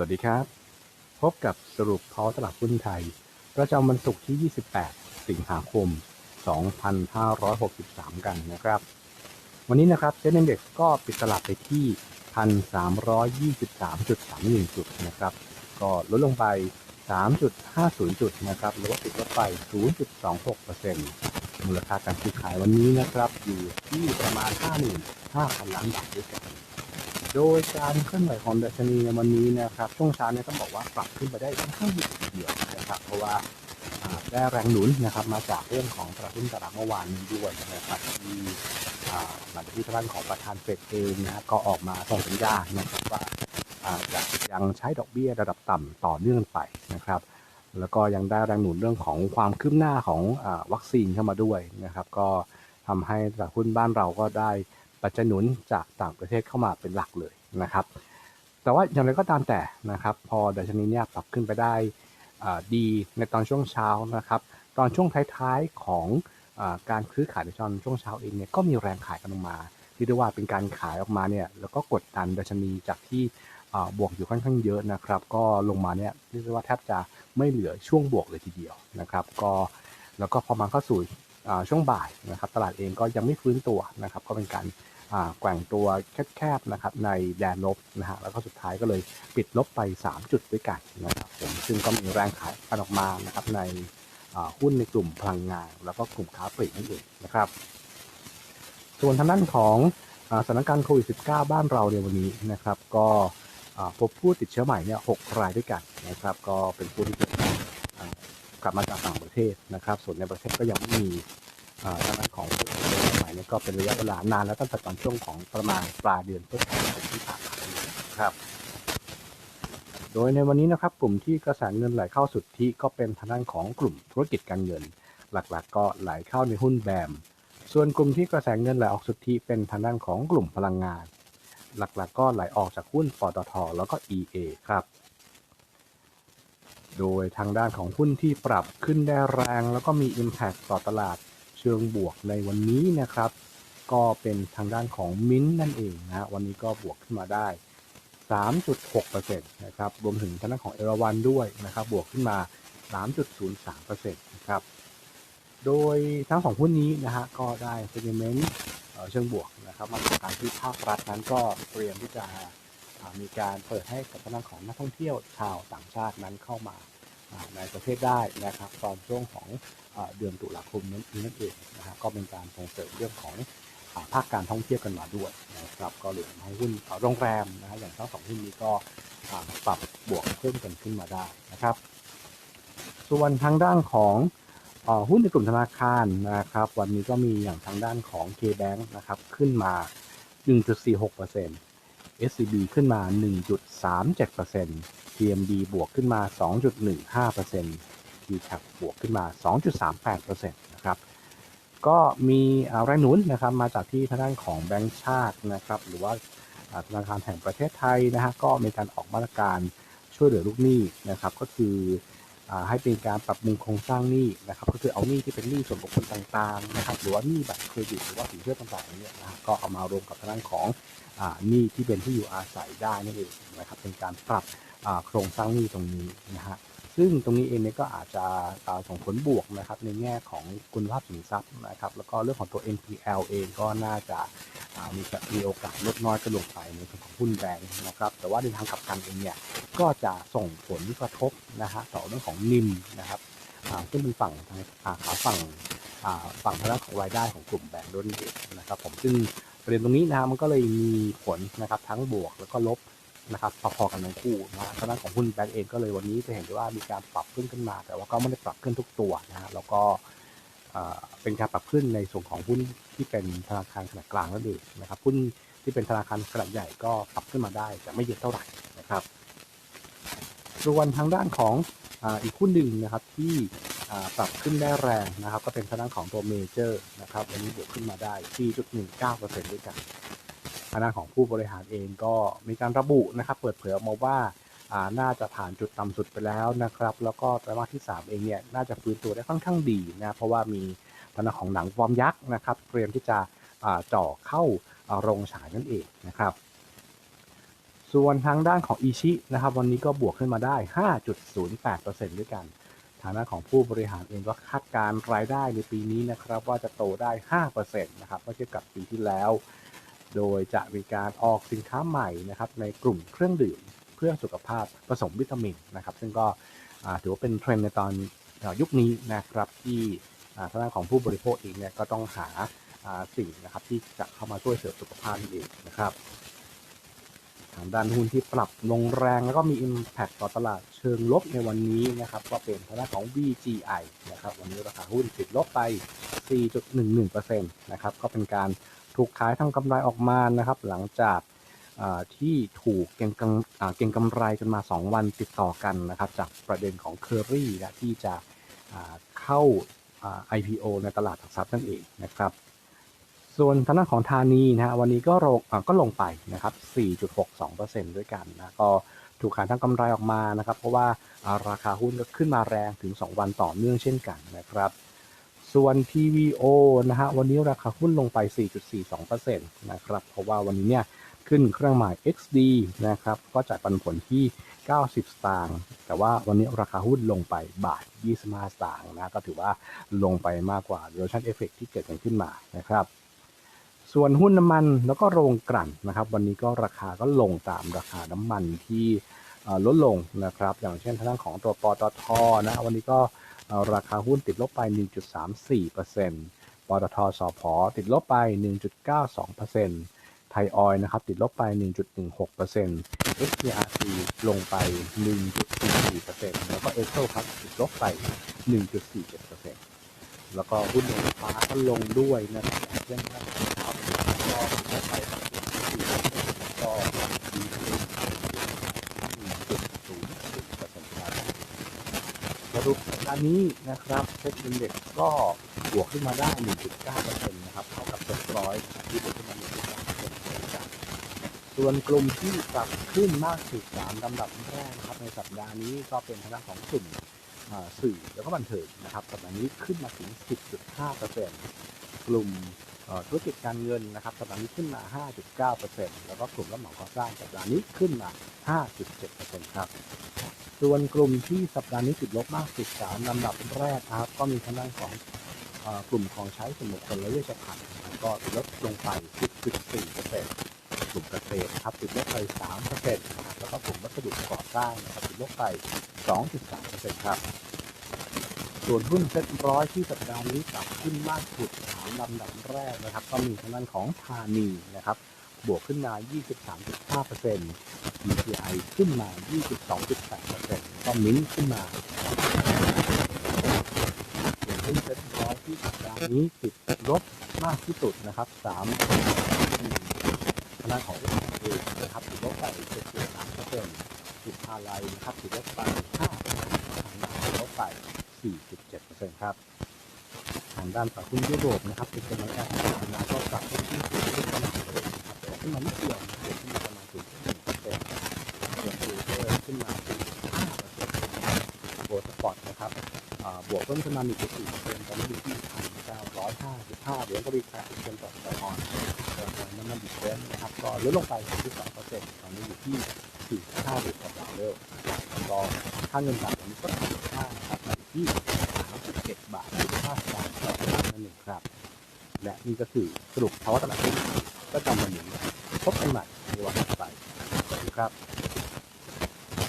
วัสดีครับ พบกับสรุปท้อตลาดหุ้นไทย ประจำวันศุกร์ที่ 28 สิงหาคม 2563 กันนะครับ วันนี้นะครับเซ็นเด็กก็ปิดตลาดไปที่ 1,323.31 จุดนะครับ ก็ลดลงไป 3.50 จุดนะครับหรือว่าติดลบไป 0.26%มูลค่าการซื้อขายวันนี้นะครับ อยู่ที่ประมาณ 55,000 ล้านบาทด้วยกัน โดยการเคลื่อนไหวของดัชนีในวันนี้นะครับ ช่วงเช้าเนี่ยต้องบอกว่าปรับขึ้นไปได้ค่อนข้างดีทีเดียวนะครับ เพราะว่าได้แรงหนุนนะครับมาจากเรื่องของตลาดหุ้นตลาดเมื่อวานนี้ด้วยนะครับที่หลังจากที่ทางด้านของประธานเฟดเองนะครับก็ออกมาส่งสัญญาณนะครับว่าจะยังใช้ดอกเบี้ยระดับต่ำต่อเนื่องไปนะครับ แล้วก็ยังได้แรงหนุนเรื่องของความคืบหน้าของอวัคซีนเข้ามาด้วยนะครับ ก็ทำให้ตลาดหุ้นบ้านเราก็ได้ ปัจจัยหนุนจากต่างประเทศเข้ามาเป็นหลักเลยนะครับ แต่ว่าอย่างไรก็ตามแต่นะครับ พอดัชนีเนี่ยปรับขึ้นไปได้ดีในตอนช่วงเช้านะครับ ตอนช่วงท้ายๆของอการซื้อขายในตอนช่วงเช้าเองเนี่ยก็มีแรงขายกันออกมา ที่เรียกว่าเป็นการขายออกมาเนี่ยแล้วก็กดดันดัชนีจากที่บวกอยู่ค่อนข้างเยอะนะครับ ก็ลงมาเนี่ยเรียกว่าแทบจะไม่เหลือช่วงบวกเลยทีเดียวนะครับ ก็แล้วก็พอมาเข้าสู่ ช่วงบ่ายนะครับตลาดเองก็ยังไม่ฟื้นตัวนะครับก็เป็นการแกว่งตัวแคบๆนะครับในแดนลบนะฮะแล้วก็สุดท้ายก็เลยปิดลบไป 3 จุดด้วยกันนะครับผมซึ่งก็มีแรงขายกันออกมานะครับในหุ้นในกลุ่มพลังงาน แล้วก็กลุ่มค้าปลีกนั่นเองนะครับ ส่วนทางด้านของอสถานการณ์โควิด -19 บ้านเราในวันนี้นะครับ ก็พบผู้ติดเชื้อใหม่เนี่ยหกรายด้วยกันนะครับ ก็เป็นผู้ที่เกลับมาจากต่างประเทศนะครับ ส่วนในประเทศก็ยังไม่มีอ่าทางด้านของผู้ติดเชื้อใหม่เนี่ยก็เป็นระยะเวลานานแล้วตั้งแต่ตอนช่วงของประมาณปลายเดือนพฤษภาคมที่ผ่านมาครับโดยในวันนี้นะครับกลุ่มที่กระแสเงินไหลเข้าสุทธิก็เป็นทางด้านของกลุ่มธุรกิจการเงิน หลักๆ ก็ไหลเข้าในหุ้นแบม ส่วนกลุ่มที่กระแสเงินไหลออกสุทธิเป็นทางด้านของกลุ่มพลังงาน หลักๆ ก็ไหลออกจากหุ้นปตทแล้วก็ EA ครับ โดยทางด้านของหุ้นที่ปรับขึ้นได้แรง แล้วก็มี Impact ต่อตลาดเชิงบวกในวันนี้นะครับ ก็เป็นทางด้านของมิ้นนั่นเองนะฮะวันนี้ก็บวกขึ้นมาได้ 3.6%นะครับรวมถึงทางด้านของเอราวันด้วยนะครับ บวกขึ้นมา 3.03%นะครับโดยทั้งสองหุ้นนี้นะฮะก็ได้เซนิเมนต์เชิงบวกนะครับมาจากการที่ภาครัฐนั้นก็เตรียมที่จะอ่า มีการเปิดให้กับทางด้านของนักท่องเที่ยวชาวต่างชาตินั้นเข้ามาในประเทศได้นะครับตอนช่วงของเดือนตุลาคมนั้นนั่นเองนะฮะก็เป็นการส่งเสริมเรื่องของภาคการท่องเที่ยวกันมาด้วยนะครับก็เลยทำให้หุ้นโรงแรมนะฮะอย่างทั้งสองหุ้นนี้ก็ปรับบวกเพิ่มกันขึ้นมาได้นะครับ ส่วนทางด้านของอหุ้นในกลุ่มธนาคารนะครับ วันนี้ก็มีอย่างทางด้านของ K-Bank นะครับขึ้นมา 1.46% SCB ขึ้นมา 1.37% TMB บวกขึ้นมา 2.15% DCAP บวกขึ้นมา 2.38%นะครับ ก็มีแรงหนุนนะครับมาจากที่ทางด้านของแบงก์ชาตินะครับ หรือว่าธนาคารแห่งประเทศไทยนะฮะก็มีการออกมาตรการช่วยเหลือลูกหนี้นะครับ ก็คือ ให้เป็นการปรับปรุงโครงสร้างหนี้นะครับ ก็คือเอาหนี้ที่เป็นหนี้ส่วนบุคคลต่างๆนะครับ หรือว่าหนี้บัตรเครดิตหรือว่าสินเชื่อต่างๆอย่างเนี่ยนะก็เอามารวมกับทางด้านของหนี้ที่เป็นที่อยู่อาศัยได้นั่นเองนะครับ เป็นการปรับโครงสร้างหนี้ตรงนี้นะฮะซึ่งตรงนี้เองเนี่ยก็อาจจะส่งผลบวกนะครับในแง่ของคุณภาพสินทรัพย์นะครับ แล้วก็เรื่องของตัว NPL เองก็น่าจะมีมีโอกาสลดน้อยก็ลงไปในส่วนของหุ้นแบงค์นะครับ แต่ว่าในทางกลับกันเองเนี่ย ก็จะส่งผลกระทบนะฮะต่อเรื่องของนิมนะครับซึ่งเป็นฝั่งทางขาฝั่งฝั่งทางด้านของรายได้ของกลุ่มแบงค์ด้วยนั่นนะครับ ผมซึ่งประเด็นตรงนี้นะมันก็เลยมีผลนะครับทั้งบวกแล้วก็ลบนะครับพอๆกันทั้งคู่นะทางด้านของหุ้นแบงก์เองก็เลยวันนี้จะเห็นได้ว่ามีการปรับขึ้นขึ้นมา แต่ว่าก็ไม่ได้ปรับขึ้นทุกตัวนะฮะแล้วก็เอ่อเป็นการปรับขึ้นในส่วนของหุ้นที่เป็นธนาคารขนาดกลางนั่นเองนะครับหุ้นที่เป็นธนาคารขนาดใหญ่ก็ปรับขึ้นมาได้แต่ไม่เยอะเท่าไหร่นะครับ ส่วนทางด้านของอ,อีกหุ้นหนึ่งนะครับที่ปรับขึ้นได้แรงนะครับ ก็เป็นทางด้านของตัวเมเจอร์นะครับวันนี้บวกขึ้นมาได้ 4.19%ด้วยกันทางด้านของผู้บริหารเองก็มีการระบุนะครับ เปิดเผยออกมาว่าน่าจะผ่านจุดต่ำสุดไปแล้วนะครับ แล้วก็ไตรมาสที่ 3 เองเนี่ยน่าจะฟื้นตัวได้ค่อนข้างดีนะเพราะว่ามีทางด้านของหนังฟอร์มยักษ์นะครับ เตรียมที่จะเจ่อเข้าอ่าโรงฉายนั่นเองนะครับ ส่วนทางด้านของอีชินะครับวันนี้ก็บวกขึ้นมาได้ 5.08%ด้วยกันทางด้านของผู้บริหารเองก็คาดการณ์รายได้ในปีนี้นะครับ ว่าจะโตได้ 5%นะครับเมื่อเทียบกับปีที่แล้ว โดยจะมีการออกสินค้าใหม่นะครับในกลุ่มเครื่องดื่มเพื่อสุขภาพผสมวิตามินนะครับ ซึ่งก็ถือว่าเป็นเทรนด์ในตอนยุคนี้นะครับที่อ่าทางด้านของผู้บริโภคเองเนี่ยก็ต้องหาสิ่งนะครับที่จะเข้ามาช่วยเสริมสุขภาพนั่นเองนะครับางด้านหุ้นที่ปรับลงแรง แล้วก็มี Impact ต่อตลาดเชิงลบในวันนี้นะครับก็เป็นทางด้านของ VGI นะครับวันนี้ราคาหุ้นติดลบไป 4.11%นะครับก็เป็นการถูกขายทำกำไรออกมานะครับหลังจากที่ถูกเก็งกำเก็งกำไรกันมา 2 วันติดต่อกันนะครับจากประเด็นของ Curry นะที่จะเข้าอ่า IPO ในตลาดหลักทรัพย์นั่นเองนะครับ ส่วนทางด้านของธานีนะฮะวันนี้ก็ลงก็ลงไปนะครับ 4.62%ด้วยกันนะก็ถูกขายทั้งกำไรออกมานะครับ เพราะว่าราคาหุ้นก็ขึ้นมาแรงถึง 2 วันต่อเนื่องเช่นกันนะครับ ส่วน TVO นะฮะวันนี้ราคาหุ้นลงไป 4.42%นะครับ เพราะว่าวันนี้เนี่ยขึ้นเครื่องหมาย XD นะครับ ก็จ่ายปันผลที่ 90 สตางค์ แต่ว่าวันนี้ราคาหุ้นลงไปบาท 25 สตางค์นะ ก็ถือว่าลงไปมากกว่า dilution effect ที่เกิดขึ้นมานะครับ ส่วนหุ้นน้ำมันแล้วก็โรงกลั่นนะครับ วันนี้ก็ราคาก็ลงตามราคาน้ำมันที่ลดลงนะครับ อย่างเช่นทางด้านของตัวปตทนะวันนี้ก็ราคาหุ้นติดลบไป 1.34%ปตทสพติดลบไป 1.92%ไทยออยนะครับติดลบไป 1.16% SPRC ลงไป 1.44%แล้วก็เอสโซครับติดลบไป 1.47%แล้วก็หุ้นโรงไฟฟ้าก็ลงด้วยนะครับอย่างเช่นทางด้านของข่าวก็ลงไปแล้วก็ดีขึ้น1.04%ครับ สรุปสัปดาห์นี้นะครับเซ็ตอินเด็กก็บวกขึ้นมาได้ 1.9%นะครับ เท่ากับเซ็ตร้อยที่บวกขึ้นมา1.9%เหมือนกันส่วนกลุ่มที่ปรับขึ้นมากสุดสามลำดับแรกนะครับ ในสัปดาห์นี้ก็เป็นทางด้านของกลุ่มสื่อแล้วก็บันเทิงนะครับสัปดาห์นี้ขึ้นมาถึง 10.5%กลุ่ม ธุรกิจการเงินนะครับสัปดาห์นี้ขึ้นมา 5.9%แล้วก็กลุ่มรับเหมาก่อสร้างสัปดาห์นี้ขึ้นมา 5.7%ครับ ส่วนกลุ่มที่สัปดาห์นี้ติดลบมากสุดสามลำดับแรกนะครับ ก็มีทางด้านของอกลุ่มของใช้สมุนคนและเวชภัณฑ์นะก็ติดลบลงไป 10.4%กลุ่มเกษตรครับติดลบไป 3%นะครับแล้วก็กลุ่มวัสดุก่อสร้างนะครับติดลบไป 2.3%ครับ ส่วนหุ้นเซ็ตร้อยที่สัปดาห์นี้ปรับขึ้นมากสุดสาม ลำดับแรกนะครับ ก็มีทางด้านของธานีนะครับ บวกขึ้นมา 23.5% DPI ขึ้นมา 22.8%ก็มิ้นขึ้นมาส่วนหุ้นเซ็ตร้อยที่สัปดาห์นี้ติดลบมากที่สุดนะครับ3ทางด้านของเองนะครับติดลบไป7.3%สุภาลัยนะครับติดลบไป5%ทางด้านติดลบไป4.7%ครับางด้านฝั่งหุ้นยุโรปนะครับเป็นกำลังการทำงานก็ปรับขึ้นที่สูงขึ้นประมาณเลยนะครับแต่ขึ้นมานิดเดียวนะครับขึ้นมาประมาณ0.1%ส่วนฟิวเจอร์ขึ้นมา5%โบสปอร์ตนะครับบวกเพิ่มขึ้นมา1.4%ตอนนี้อยู่ที่1,955เหรียญก็มีการเซ็นต่อต่อออนน้ำมันดิบเบนซ์นะครับก็ลดลงไปที่2%ตอนนี้อยู่ที่45เหรียญต่อบาร์เรลแล้วก็ค่าเงินบาทวันนี้ก็ถูกค่านะครับที่ 37บาท55สตางค์ต่อดอลลาร์นั่ นเองครับ และนี่ก็คือสรุปภาวะตลาดหุ้นประจำวันนี้พบกันใหม่ในวันต่อไปสวัสดีครับ